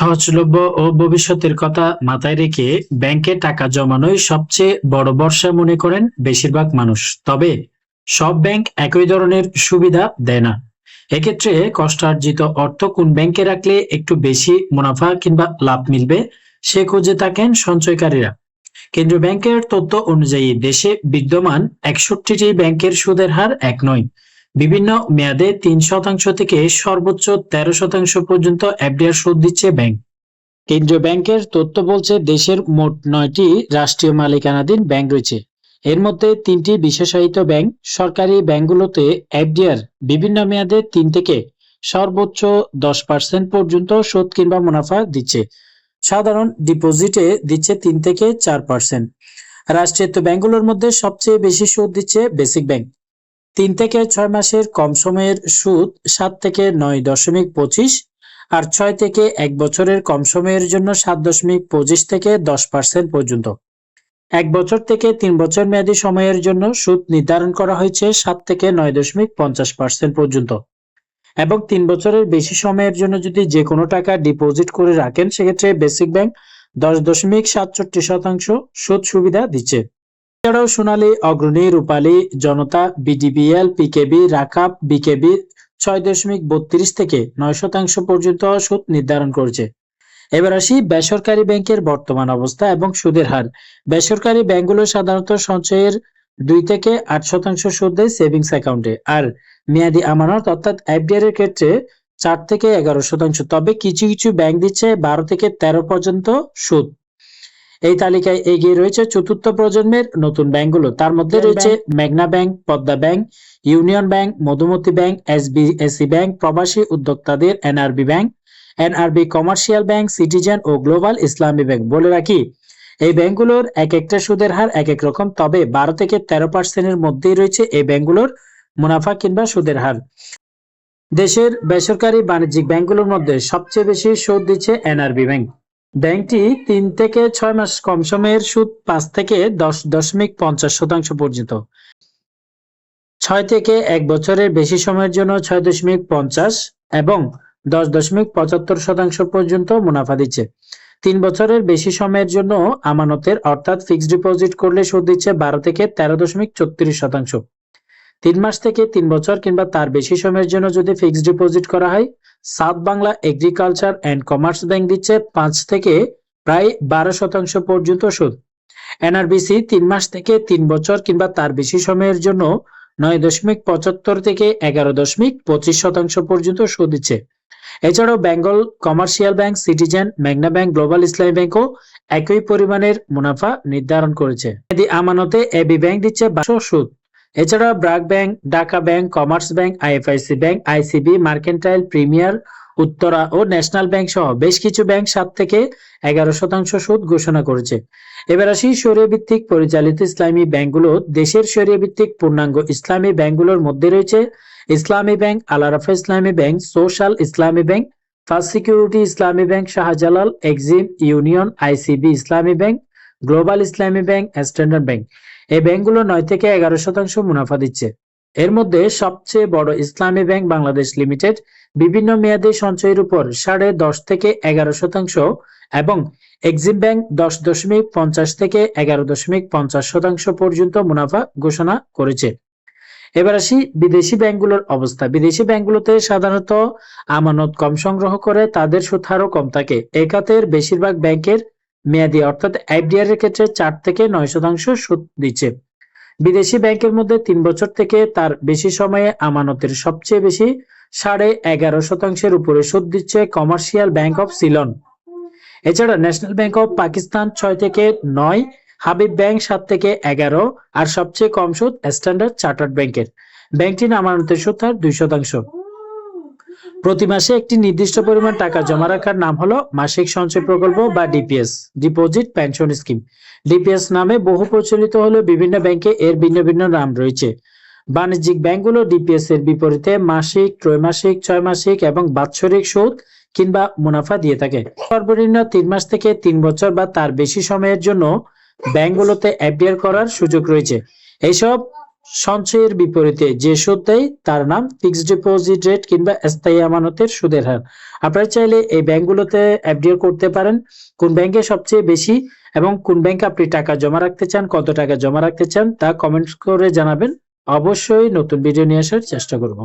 সহজলভ্য ও ভবিষ্যতের কথা মাথায় রেখে ব্যাংকে টাকা জমানোই সবচেয়ে বড় ভরসা মনে করেন বেশিরভাগ মানুষ। তবে সব ব্যাংক একই ধরনের সুবিধা দেয় না। এক্ষেত্রে কষ্টার্জিত অর্থ কোন ব্যাংকে রাখলে একটু বেশি মুনাফা কিংবা লাভ মিলবে, সে খুঁজে থাকেন সঞ্চয়কারীরা। কেন্দ্রীয় ব্যাংকের তথ্য অনুযায়ী দেশে বিদ্যমান একষট্টিটি ব্যাংকের সুদের হার এক নয়। বিভিন্ন মেয়াদে তিন শতাংশ থেকে সর্বোচ্চ তেরো শতাংশ পর্যন্ত এফডিআর সুদ দিচ্ছে ব্যাংক। কেন্দ্রীয় ব্যাংকের তথ্য বলছে, দেশের মোট নয়টি রাষ্ট্রীয় মালিকানাধীন ব্যাংক রয়েছে। এর মধ্যে তিনটি বিশেষায়িত ব্যাংক, সরকারি ব্যাংকগুলোতে এফডিআর বিভিন্ন মেয়াদে তিন থেকে সর্বোচ্চ দশ পার্সেন্ট পর্যন্ত সুদ কিংবা মুনাফা দিচ্ছে। সাধারণ ডিপোজিটে দিচ্ছে তিন থেকে চার পার্সেন্ট। রাষ্ট্রায়ত্ত ব্যাংকগুলোর মধ্যে সবচেয়ে বেশি সুদ দিচ্ছে বেসিক ব্যাংক। তিন থেকে ছয় মাসের কম সময়ের সুদ সাত থেকে নয় দশমিক পঁচিশ আর ছয় থেকে এক বছরের কম সময়ের জন্য সাত দশমিক পঁচিশ থেকে দশ পার্সেন্ট পর্যন্ত। এক বছর থেকে তিন বছর মেয়াদী সময়ের জন্য সুদ নির্ধারণ করা হয়েছে সাত থেকে নয় দশমিক পঞ্চাশ পার্সেন্ট পর্যন্ত। এবং তিন বছরের বেশি সময়ের জন্য যদি যে কোনো টাকা ডিপোজিট করে রাখেন, সেক্ষেত্রে বেসিক ব্যাংক দশ দশমিক সাতষট্টি শতাংশ সুদ সুবিধা দিচ্ছে। এছাড়াও Sonali, Agrani, Rupali, Janata, BDBL, PKB, RAKUB, BKB ছয় দশমিক বত্রিশ থেকে নয় শতাংশ পর্যন্ত সুদ নির্ধারণ করেছে। এবার আসি বেসরকারি ব্যাংকের বর্তমান অবস্থা এবং সুদের হার। বেসরকারি ব্যাংকগুলো সাধারণত সঞ্চয়ের দুই থেকে আট শতাংশ সুদ দেয় সেভিংস অ্যাকাউন্টে আর মেয়াদি আমানত অর্থাৎ এফডিআর এর ক্ষেত্রে চার থেকে এগারো শতাংশ। তবে কিছু কিছু ব্যাংক দিচ্ছে বারো থেকে তেরো পর্যন্ত সুদ। এই তালিকায় এগিয়ে রয়েছে চতুর্থ প্রজন্মের নতুন ব্যাংকগুলো। তার মধ্যে রয়েছে মেঘনা Bank Padma Bank Union Bank Madhumati Bank SBAC Bank প্রবাসী উদ্যোক্তাদের NRB Bank NRB Commercial Bank Citizen ও গ্লোবাল ইসলামী ব্যাংক। বলে রাখি এই ব্যাংকগুলোর এক একটা সুদের হার এক এক রকম তবে বারো থেকে তেরো পার্সেন্টের মধ্যেই রয়েছে এই ব্যাংকগুলোর মুনাফা কিংবা সুদের হার। দেশের বেসরকারি বাণিজ্যিক ব্যাংকগুলোর মধ্যে সবচেয়ে বেশি সুদ দিচ্ছে এনআরবি ব্যাংক। ব্যাংকটি তিন থেকে ছয় মাস কম সময়ের সুদ পাঁচ থেকে দশ দশমিক পঞ্চাশ শতাংশ পর্যন্ত। ছয় থেকে এক বছরের বেশি সময়ের জন্য ছয় দশমিক পঞ্চাশ এবং দশ দশমিক পঁচাত্তর শতাংশ পর্যন্ত মুনাফা দিচ্ছে। তিন বছরের বেশি সময়ের জন্য আমানতের অর্থাৎ ফিক্সড ডিপোজিট করলে সুদ দিচ্ছে বারো থেকে তেরো দশমিক চৌত্রিশ শতাংশ। তিন মাস থেকে তিন বছর কিংবা তার বেশি সময়ের জন্য যদি ফিক্সড ডিপোজিট করা হয়, South Bangla Agriculture and Commerce Bank দিচ্ছে পাঁচ থেকে প্রায় বারো শতাংশ পর্যন্ত সুদ। এনআরবিসি তিন মাস থেকে তিন বছর কিংবা তার বেশি সময়ের জন্য নয় দশমিক পঁচাত্তর থেকে এগারো দশমিক পঁচিশ শতাংশ পর্যন্ত সুদ দিচ্ছে। এছাড়াও বেঙ্গল কমার্শিয়াল ব্যাংক সিটিজেন মেঘনা ব্যাংক গ্লোবাল ইসলামী ব্যাংকও একই পরিমাণের মুনাফা নির্ধারণ করেছে। আমানতে এবি ব্যাংক দিচ্ছে বারো সুদ। এছাড়া BRAC Bank, Dhaka Bank, Commerce Bank, IFIC Bank, ICB, Mercantile, Premier, Uttara ও ন্যাশনাল ব্যাংক সহ বেশ কিছু ব্যাংক সাত থেকে এগারো শতাংশ সুদ ঘোষণা করেছে। এবার আসি সরিয়া ভিত্তিক পরিচালিত ইসলামী ব্যাংকগুলো। দেশের সরিয়া ভিত্তিক পূর্ণাঙ্গ ইসলামী ব্যাংকগুলোর মধ্যে রয়েছে Islami Bank Alarafah Islami Bank, Social Islami Bank, First Security Islami Bank, Shahjalal, Exim Union, ICB Islami Bank, Global Islami Bank, Standard Bank. এই ব্যাংকগুলো নয় থেকে এগারো শতাংশ মুনাফা দিচ্ছে। এর মধ্যে সবচেয়ে বড় ইসলামী ব্যাংক বাংলাদেশ লিমিটেড, বিভিন্ন মেয়াদী সঞ্চয়ের উপর সাড়ে দশ থেকে এগারো শতাংশ এবং এক্সিম ব্যাংক দশ দশমিক পঞ্চাশ থেকে এগারো দশমিক পঞ্চাশ শতাংশ পর্যন্ত মুনাফা ঘোষণা করেছে। এবার আসি বিদেশি ব্যাংকগুলোর অবস্থা। বিদেশি ব্যাংকগুলোতে সাধারণত আমানত কম সংগ্রহ করে, তাদের সুদ হারও কম থাকে। এ খাতের বেশিরভাগ ব্যাংকের মেয়াদি, অর্থাৎ এফডিআর এর ক্ষেত্রে চার থেকে নয় শতাংশ সুদ দিচ্ছে। বিদেশি ব্যাংকের মধ্যে তিন বছর থেকে তার বেশি সময়ে আমানতের সবচেয়ে বেশি সাড়ে এগারো শতাংশের উপরে সুদ দিচ্ছে কমার্শিয়াল ব্যাংক অফ সিলন। এছাড়া ন্যাশনাল ব্যাংক অফ পাকিস্তান ছয় থেকে নয়, হাবিব ব্যাংক সাত থেকে এগারো, আর সবচেয়ে কম সুদ স্ট্যান্ডার্ড চার্টার্ড ব্যাংকের। ব্যাংকটির আমানতের সুদ হার দুই শতাংশ। প্রতি মাসে একটি নির্দিষ্ট পরিমাণ টাকা জমা রাখার নাম হলো মাসিক সঞ্চয় প্রকল্প বা DPS, deposit pension scheme. DPS নামে বহু প্রচলিত হলেও বিভিন্ন ব্যাংকে এর ভিন্ন ভিন্ন নাম রয়েছে। বাণিজ্যিক ব্যাংকগুলো ডিপিএস এর বিপরীতে মাসিক, ত্রৈমাসিক ছয় মাসিক এবং বাৎসরিক সুদ কিংবা মুনাফা দিয়ে থাকে। সর্বনিম্ন তিন মাস থেকে তিন বছর বা তার বেশি সময়ের জন্য ব্যাংকগুলোতে এফডিআর করার সুযোগ রয়েছে। এইসব সঞ্চয়ের বিপরীতে যে সুদ দেয়, তার নাম ফিক্সড ডিপোজিট রেট কিংবা স্থায়ী আমানতের সুদের হার। আপনারা চাইলে এই ব্যাংকগুলোতে এফডিআর করতে পারেন। কোন ব্যাংকে সবচেয়ে বেশি এবং কোন ব্যাংকে আপনি টাকা জমা রাখতে চান, কত টাকা জমা রাখতে চান, তা কমেন্ট করে জানাবেন। অবশ্যই নতুন ভিডিও নিয়ে আসার চেষ্টা করব।